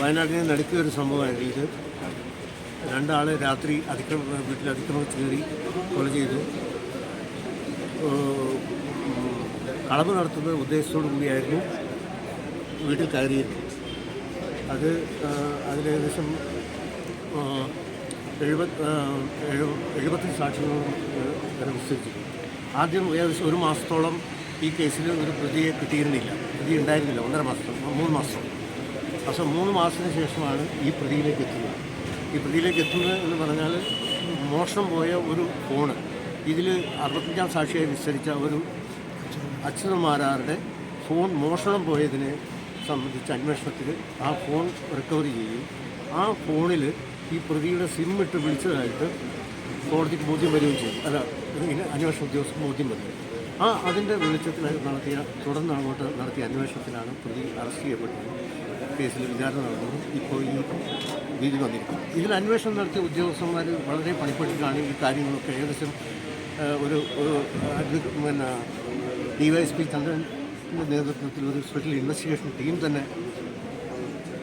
വയനാട്ടിനെ നടുക്കിയ ഒരു സംഭവമായിരുന്നു. ഇത് രണ്ടാളെ രാത്രി അതിക്രമ വീട്ടിൽ അതിക്രമിച്ച് കയറി കൊല ചെയ്തു. കളവ് നടത്തുന്ന ഉദ്ദേശത്തോടു കൂടിയായിരുന്നു വീട്ടിൽ കയറിയത്. അത് അതിലേകദേശം എഴുപത് എഴുപത്തി സാക്ഷികളും വിസ്തരിച്ചിട്ടുണ്ട് ആദ്യം ഏകദേശം ഒരു മാസത്തോളം ഈ കേസിൽ ഒരു പ്രതിയെ കിട്ടിയിരുന്നില്ല. പ്രതി ഉണ്ടായിരുന്നില്ല. ഒന്നര മാസം മൂന്ന് മാസം. പക്ഷേ മൂന്ന് മാസത്തിന് ശേഷമാണ് ഈ പ്രതിയിലേക്ക് എത്തുന്നത്. ഈ പ്രതിയിലേക്ക് എത്തുന്നത് എന്ന് പറഞ്ഞാൽ മോഷണം പോയ ഒരു ഫോണ്. ഇതിൽ അറുപത്തഞ്ചാം സാക്ഷിയായി വിസ്തരിച്ച ഒരു അച്യുതന്മാരാരുടെ ഫോൺ മോഷണം പോയതിനെ സംബന്ധിച്ച് അന്വേഷണത്തിൽ ആ ഫോൺ റിക്കവറി ചെയ്യും ആ ഫോണിൽ ഈ പ്രതിയുടെ സിം ഇട്ട് വിളിച്ചതായിട്ട് കോടതിക്ക് ബോധ്യം വരികയും ചെയ്തു. അല്ല അന്വേഷണ ഉദ്യോഗസ്ഥർക്ക് ബോധ്യം വന്നു. ആ അതിന്റെ വെളിച്ചത്തിൽ നടത്തിയ തുടർന്ന് അങ്ങോട്ട് നടത്തിയ അന്വേഷണത്തിലാണ് പ്രതി അറസ്റ്റ് ചെയ്യപ്പെട്ടത്. കേസിൽ വിചാരണ നടന്നു. ഇപ്പോൾ ഈ വിധി വന്നിരിക്കും ഇതിൽ അന്വേഷണം നടത്തിയ ഉദ്യോഗസ്ഥന്മാർ വളരെ പണിപ്പെട്ടിട്ടാണ് ഈ കാര്യങ്ങളൊക്കെ ഏകദേശം ഒരു ഒരു പിന്നെ ഡി പി ചന്ദ്രന്റെ നേതൃത്വത്തിൽ ഒരു സ്പെഷ്യൽ ഇൻവെസ്റ്റിഗേഷൻ ടീം തന്നെ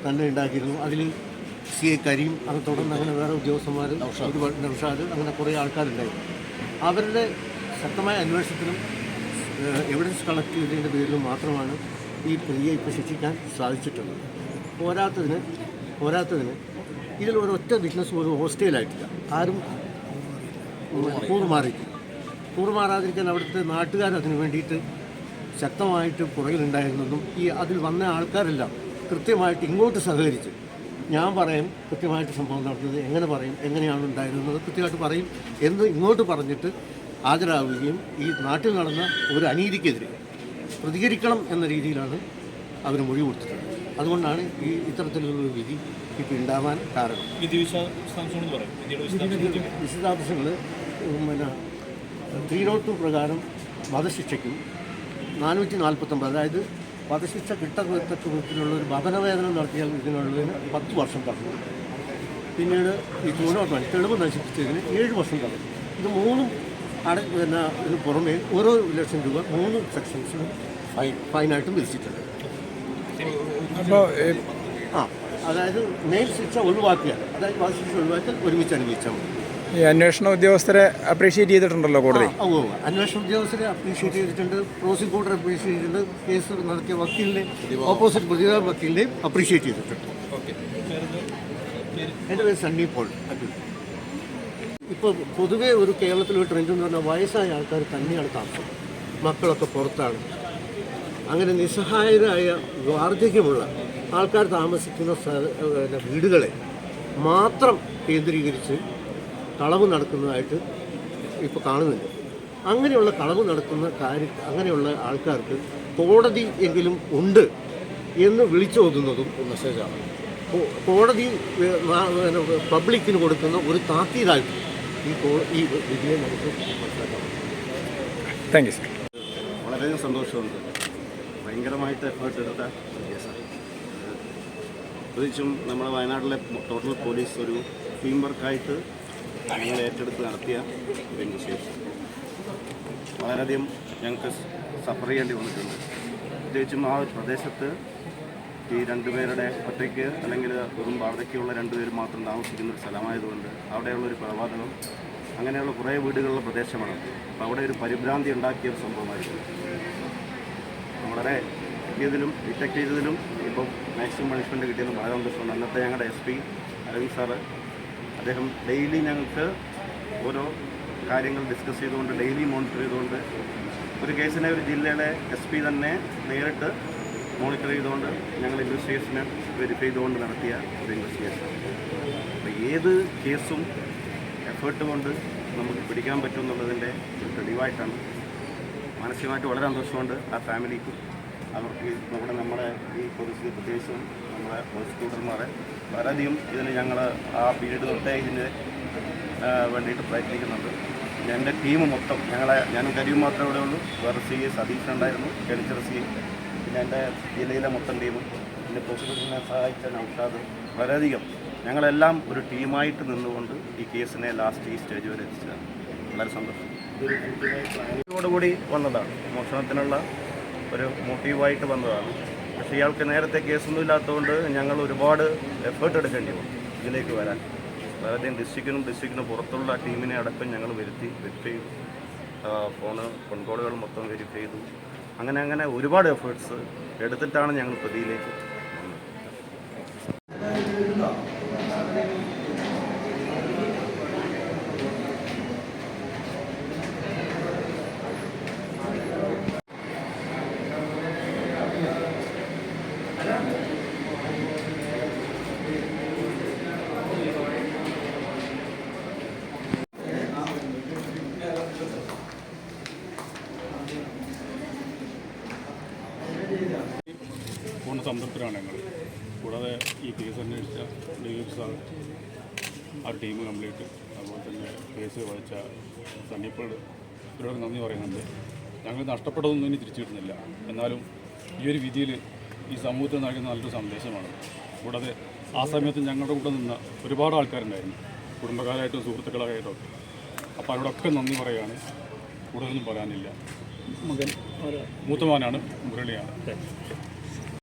തന്നെ ഉണ്ടാക്കിയിരുന്നു. അതിൽ സി എ കരീം അത് തുടർന്ന് അങ്ങനെ വേറെ ഉദ്യോഗസ്ഥന്മാർ ഒരുപാട് നൗഷാദ് അങ്ങനെ കുറേ ആൾക്കാരുണ്ടായിരുന്നു അവരുടെ ശക്തമായ അന്വേഷണത്തിനും എവിഡൻസ് കളക്ട് ചെയ്തതിന്റെ പേരിലും മാത്രമാണ് ഈ പ്രതിയെ ഇപ്പോൾ ശിക്ഷിക്കാൻ സാധിച്ചിട്ടുള്ളത്. പോരാത്തതിന് പോരാത്തതിന് ഇതിൽ ഒരൊറ്റ ബിസിനസ് പോലും ഹോസ്റ്റേലായിട്ടില്ല ആരും കൂറുമാറിയിട്ടില്ല. കൂറുമാറാതിരിക്കാൻ അവിടുത്തെ നാട്ടുകാർ അതിന് വേണ്ടിയിട്ട് ശക്തമായിട്ട് പുറകിലുണ്ടായിരുന്നതും ഈ അതിൽ വന്ന ആൾക്കാരെല്ലാം കൃത്യമായിട്ട് ഇങ്ങോട്ട് സഹകരിച്ച് ഞാൻ പറയും കൃത്യമായിട്ട് സംഭവം നടന്നത് എങ്ങനെ പറയും എങ്ങനെയാണ് ഉണ്ടായിരുന്നത് കൃത്യമായിട്ട് പറയും എന്ന് ഇങ്ങോട്ട് പറഞ്ഞിട്ട് ഹാജരാകുകയും ഈ നാട്ടിൽ നടന്ന ഒരു അനീതിക്കെതിരെ പ്രതികരിക്കണം എന്ന രീതിയിലാണ് അവർ മൊഴി കൊടുത്തിട്ടുള്ളത്. അതുകൊണ്ടാണ് ഈ ഇത്തരത്തിലുള്ള വിധി ഇപ്പോൾ ഉണ്ടാവാൻ കാരണം. വിശദാംശങ്ങൾ വിശദാംശങ്ങൾ പിന്നെ ത്രീ നോട്ട് ടു പ്രകാരം വധശിക്ഷയ്ക്കും നാനൂറ്റി നാൽപ്പത്തൊമ്പത് അതായത് വധശിക്ഷ കിട്ടത്തക്ക വിധത്തിലുള്ള ഒരു ഭവനവേദന നടത്തിയാൽ ഇതിനുള്ളതിന് പത്ത് വർഷം തടഞ്ഞു പിന്നീട് ഈ വൺ തെളിവ് നശിപ്പിച്ചതിന് ഏഴ് വർഷം തടഞ്ഞു ഇത് മൂന്നും അട പിന്നെ ഇതിന് പുറമേ ഓരോ ലക്ഷം രൂപ മൂന്ന് സെക്ഷൻസിനും ഫൈൻ ഫൈനായിട്ടും വിധിച്ചിട്ടുണ്ട്. അപ്പോൾ ആ അതായത് മെയിൻ ശിക്ഷ ഒഴിവാക്കിയാൽ അതായത് വധശിക്ഷ ഒഴിവാക്കിയാൽ ഒരുമിച്ച് അനുഭവിച്ചാൽ മതി. ഈ അന്വേഷണ ഉദ്യോഗസ്ഥരെ അപ്രീഷിയേറ്റ് ചെയ്തിട്ടുണ്ടല്ലോ കോടതി. അന്വേഷണ ഉദ്യോഗസ്ഥരെ അപ്രീഷിയേറ്റ് ചെയ്തിട്ടുണ്ട്. പ്രോസിക്യൂട്ടർ അപ്രീഷിയേറ്റ് ചെയ്തിട്ടുണ്ട്. കേസ് നടത്തിയ വക്കീലിനെ ഓപ്പോസിറ്റ് പ്രതിരോധ വക്കീലിനെയും അപ്രീഷിയേറ്റ് ചെയ്തിട്ടുണ്ട്. എന്റെ പേര് സണ്ണി പോൾ. ഇപ്പോൾ പൊതുവേ ഒരു കേരളത്തിലെ ട്രെൻഡ് എന്ന് പറഞ്ഞാൽ വയസ്സായ ആൾക്കാർ തന്നെയാണ് താമസം. മക്കളൊക്കെ പുറത്താണ്. അങ്ങനെ നിസ്സഹായരായ വാർദ്ധക്യമുള്ള ആൾക്കാർ താമസിക്കുന്ന വീടുകളെ മാത്രം കേന്ദ്രീകരിച്ച് കളവ് നടക്കുന്നതായിട്ട് ഇപ്പോൾ കാണുന്നുണ്ട്. അങ്ങനെയുള്ള കളവ് നടക്കുന്ന കാര്യ അങ്ങനെയുള്ള ആൾക്കാർക്ക് കോടതി എങ്കിലും ഉണ്ട് എന്ന് വിളിച്ചോതുന്നതും മെസ്സേജാണ്. കോടതി പബ്ലിക്കിന് കൊടുക്കുന്ന ഒരു താക്കീതായിട്ട് ഈ കോ- ഈ വിധിയെ നമുക്ക് മനസ്സിലാക്കാം. താങ്ക് യു സർ വളരെയധികം സന്തോഷമുണ്ട്. ഭയങ്കരമായിട്ട് എഫേർട്ട് എടുത്ത കേസാണ് പ്രത്യേകിച്ചും നമ്മുടെ വയനാട്ടിലെ ടോട്ടൽ പോലീസ് ഒരു ടീം വർക്കായിട്ട് ഞങ്ങൾ ഏറ്റെടുത്ത് നടത്തിയ ഇതിന്റെ ശേഷം. വളരെയധികം ഞങ്ങൾക്ക് സഫർ ചെയ്യേണ്ടി വന്നിട്ടുണ്ട്. പ്രത്യേകിച്ചും ആ ഒരു പ്രദേശത്ത് ഈ രണ്ടുപേരുടെ ഒറ്റയ്ക്ക് അല്ലെങ്കിൽ വെറും വാർദ്ധക്യമുള്ള രണ്ടുപേർ മാത്രം താമസിക്കുന്ന ഒരു സ്ഥലമായതുകൊണ്ട് അവിടെയുള്ള ഒരു കൊലപാതകം അങ്ങനെയുള്ള കുറേ വീടുകളുള്ള പ്രദേശമാണ്. അപ്പോൾ അവിടെ ഒരു പരിഭ്രാന്തി ഉണ്ടാക്കിയ ഒരു സംഭവമായിരുന്നു. വളരെ ഇതിലും ഡിറ്റക്ട് ചെയ്തതിലും ഇപ്പം മാക്സിമം പണിഷ്മെന്റ് കിട്ടിയതും വളരെ സന്തോഷമുണ്ട് അന്നത്തെ ഞങ്ങളുടെ എസ് പി അരവിന്ദ് സാറ് അദ്ദേഹം ഡെയിലി ഞങ്ങൾക്ക് ഓരോ കാര്യങ്ങൾ ഡിസ്കസ് ചെയ്തുകൊണ്ട് ഡെയിലി മോണിറ്റർ ചെയ്തുകൊണ്ട് ഒരു കേസിനെ ഒരു ജില്ലയുടെ എസ് പി തന്നെ നേരിട്ട് മോണിറ്റർ ചെയ്തുകൊണ്ട് ഞങ്ങൾ ഇൻവെസ്റ്റിഗേഷനെ വെരിഫൈ ചെയ്തുകൊണ്ട് നടത്തിയ ഒരു ഇൻവെസ്റ്റിഗേഷൻ അപ്പോൾ ഏത് കേസും എഫേർട്ട് കൊണ്ട് നമുക്ക് പിടിക്കാൻ പറ്റും എന്നുള്ളതിന്റെ ഒരു തെളിവായിട്ടാണ്. മാനസികമായിട്ട് വളരെ സന്തോഷമുണ്ട് ആ ഫാമിലിക്കും അവർക്ക് നമ്മുടെ നമ്മുടെ ഈ പോലീസിൽ പ്രത്യേകിച്ചും നമ്മുടെ പ്രോസിക്യൂട്ടർമാരെ വളരെയധികം ഇതിന് ഞങ്ങൾ ആ പീരീഡ് തൊട്ടേ ഇതിന് വേണ്ടിയിട്ട് പ്രയത്നിക്കുന്നുണ്ട്. എന്റെ ടീം മൊത്തം ഞങ്ങളെ ഞാൻ കരിയും മാത്രമേ ഇവിടെ ഉള്ളൂ. വേറെ സി സതീഷ് ഉണ്ടായിരുന്നു കെളിച്ചർ സി പിന്നെ എന്റെ ജില്ലയിലെ മൊത്തം ടീമും എന്റെ പ്രോസിക്യൂട്ടറിനെ സഹായിച്ച നൗഷാദ്. വളരെയധികം ഞങ്ങളെല്ലാം ഒരു ടീമായിട്ട് നിന്നുകൊണ്ട് ഈ കേസിനെ ലാസ്റ്റ് ഈ സ്റ്റേജ് വരെ എത്തിച്ചതാണ്. വളരെ സന്തോഷം. പ്ലാനിങ്ങോടുകൂടി വന്നതാണ്. മോഷണത്തിനുള്ള ഒരു മോട്ടീവായിട്ട് വന്നതാണ്. പക്ഷേ ഇയാൾക്ക് നേരത്തെ കേസൊന്നും ഇല്ലാത്തതുകൊണ്ട് ഞങ്ങൾ ഒരുപാട് എഫേർട്ട് എടുക്കേണ്ടി വന്നു ഇതിലേക്ക് വരാൻ. വളരെയധികം ഡിസ്ട്രിക്റ്റിനും ഡിസ്ട്രിക്റ്റിനും പുറത്തുള്ള ടീമിനെ അടക്കം ഞങ്ങൾ വരുത്തി വെരിഫൈ ചെയ്തു ഫോണ് ഫോണ് ഫോൺകോളുകൾ മൊത്തം വെരിഫൈ ചെയ്തു. അങ്ങനെ അങ്ങനെ ഒരുപാട് എഫേർട്സ് എടുത്തിട്ടാണ് ഞങ്ങൾ പ്രതിയിലേക്ക് സംതൃപ്തരാണ് ഞങ്ങൾ കൂടാതെ ഈ കേസ് അന്വേഷിച്ച ഡി എഫ് സാർ ആ ടീം കംപ്ലീറ്റ് അതുപോലെ തന്നെ കേസ് വായിച്ച സന്നിപ്പോട് ഇവരോട് നന്ദി പറയുന്നുണ്ട്. ഞങ്ങൾ നഷ്ടപ്പെട്ടതൊന്നും ഇനി തിരിച്ചു കിട്ടുന്നില്ല. എന്നാലും ഈ ഒരു വിധിയിൽ ഈ സമൂഹത്തിൽ നൽകുന്ന നല്ലൊരു സന്ദേശമാണ്. കൂടാതെ ആ സമയത്ത് ഞങ്ങളുടെ കൂടെ നിന്ന ഒരുപാട് ആൾക്കാരുണ്ടായിരുന്നു. കുടുംബക്കാരായിട്ടും സുഹൃത്തുക്കളായിട്ടും. അപ്പോൾ അവരോടൊക്കെ നന്ദി പറയുകയാണ്. കൂടുതലൊന്നും പറയാനില്ല. മകൻ മൂത്തമാനാണ് മുരളിയാണ്.